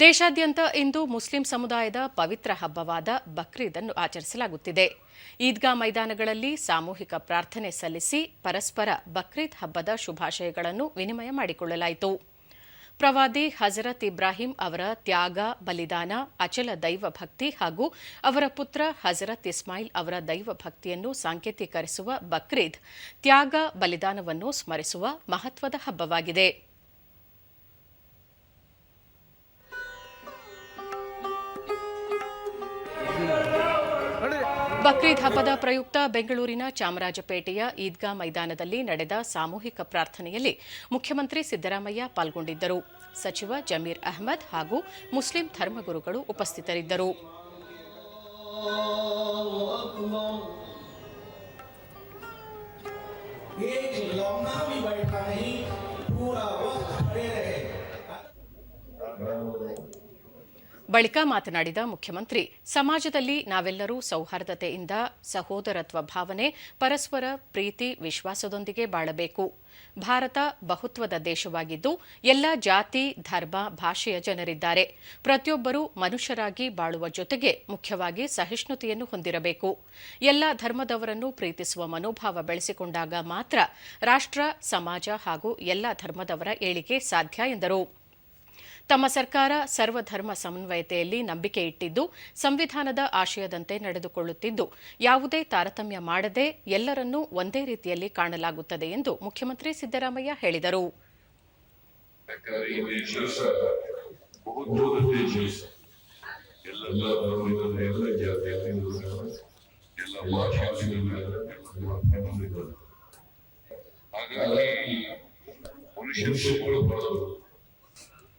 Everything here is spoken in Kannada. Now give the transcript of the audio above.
ದೇಶಾದ್ಯಂತ ಇಂದು ಮುಸ್ಲಿಂ ಸಮುದಾಯದ ಪವಿತ್ರ ಹಬ್ಬವಾದ ಬಕ್ರೀದ್ ಅನ್ನು ಆಚರಿಸಲಾಗುತ್ತಿದೆ. ಈದ್ಗಾ ಮೈದಾನಗಳಲ್ಲಿ ಸಾಮೂಹಿಕ ಪ್ರಾರ್ಥನೆ ಸಲ್ಲಿಸಿ ಪರಸ್ಪರ ಬಕ್ರೀದ್ ಹಬ್ಬದ ಶುಭಾಶಯಗಳನ್ನು ವಿನಿಮಯ ಮಾಡಿಕೊಳ್ಳಲಾಯಿತು. ಪ್ರವಾದಿ ಹಜರತ್ ಇಬ್ರಾಹಿಂ ಅವರ ತ್ಯಾಗ, ಬಲಿದಾನ, ಅಚಲ ದೈವ ಭಕ್ತಿ ಹಾಗೂ ಅವರ ಪುತ್ರ ಹಜರತ್ ಇಸ್ಮಾಯಿಲ್ ಅವರ ದೈವ ಭಕ್ತಿಯನ್ನು ಸಾಂಕೇತೀಕರಿಸುವ ಬಕ್ರೀದ್ ತ್ಯಾಗ, ಬಲಿದಾನವನ್ನು ಸ್ಮರಿಸುವ ಮಹತ್ವದ ಹಬ್ಬವಾಗಿದೆ. ಬಕ್ರೀದ್ ಹಬ್ಬದ ಪ್ರಯುಕ್ತ ಬೆಂಗಳೂರಿನ ಚಾಮರಾಜಪೇಟೆಯ ಈದ್ಗಾ ಮೈದಾನದಲ್ಲಿ ನಡೆದ ಸಾಮೂಹಿಕ ಪ್ರಾರ್ಥನೆಯಲ್ಲಿ ಮುಖ್ಯಮಂತ್ರಿ ಸಿದ್ದರಾಮಯ್ಯ ಪಾಲ್ಗೊಂಡಿದ್ದರು ಸಚಿವ ಜಮೀರ್ ಅಹ್ಮದ್ ಹಾಗೂ ಮುಸ್ಲಿಂ ಧರ್ಮಗುರುಗಳು ಉಪಸ್ಥಿತರಿದ್ದರು एक लौना भी बैठा नहीं पूरा वक्त खड़े रहे ಬಳಿಕ ಮಾತನಾಡಿದ ಮುಖ್ಯಮಂತ್ರಿ, ಸಮಾಜದಲ್ಲಿ ನಾವೆಲ್ಲರೂ ಸೌಹಾರ್ದತೆಯಿಂದ ಸಹೋದರತ್ವ ಭಾವನೆ, ಪರಸ್ಪರ ಪ್ರೀತಿ, ವಿಶ್ವಾಸದೊಂದಿಗೆ ಬಾಳಬೇಕು. ಭಾರತ ಬಹುತ್ವದ ದೇಶವಾಗಿದ್ದು, ಎಲ್ಲ ಜಾತಿ, ಧರ್ಮ, ಭಾಷೆಯ ಜನರಿದ್ದಾರೆ. ಪ್ರತಿಯೊಬ್ಬರೂ ಮನುಷ್ಯರಾಗಿ ಬಾಳುವ ಜೊತೆಗೆ ಮುಖ್ಯವಾಗಿ ಸಹಿಷ್ಣುತೆಯನ್ನು ಹೊಂದಿರಬೇಕು. ಎಲ್ಲ ಧರ್ಮದವರನ್ನು ಪ್ರೀತಿಸುವ ಮನೋಭಾವ ಬೆಳೆಸಿಕೊಂಡಾಗ ಮಾತ್ರ ರಾಷ್ಟ್ರ, ಸಮಾಜ ಹಾಗೂ ಎಲ್ಲ ಧರ್ಮದವರ ಏಳಿಗೆ ಸಾಧ್ಯ ಎಂದರು. ತಮ್ಮ ಸರ್ಕಾರ ಸರ್ವಧರ್ಮ ಸಮನ್ವಯತೆಯಲ್ಲಿ ನಂಬಿಕೆ ಇಟ್ಟಿದ್ದು, ಸಂವಿಧಾನದ ಆಶಯದಂತೆ ನಡೆದುಕೊಳ್ಳುತ್ತಿದ್ದು, ಯಾವುದೇ ತಾರತಮ್ಯ ಮಾಡದೆ ಎಲ್ಲರನ್ನೂ ಒಂದೇ ರೀತಿಯಲ್ಲಿ ಕಾಣಲಾಗುತ್ತದೆ ಎಂದು ಮುಖ್ಯಮಂತ್ರಿ ಸಿದ್ದರಾಮಯ್ಯ ಹೇಳಿದರು. ಹಾಗಾಗಿ ಮನುಷ್ಯರು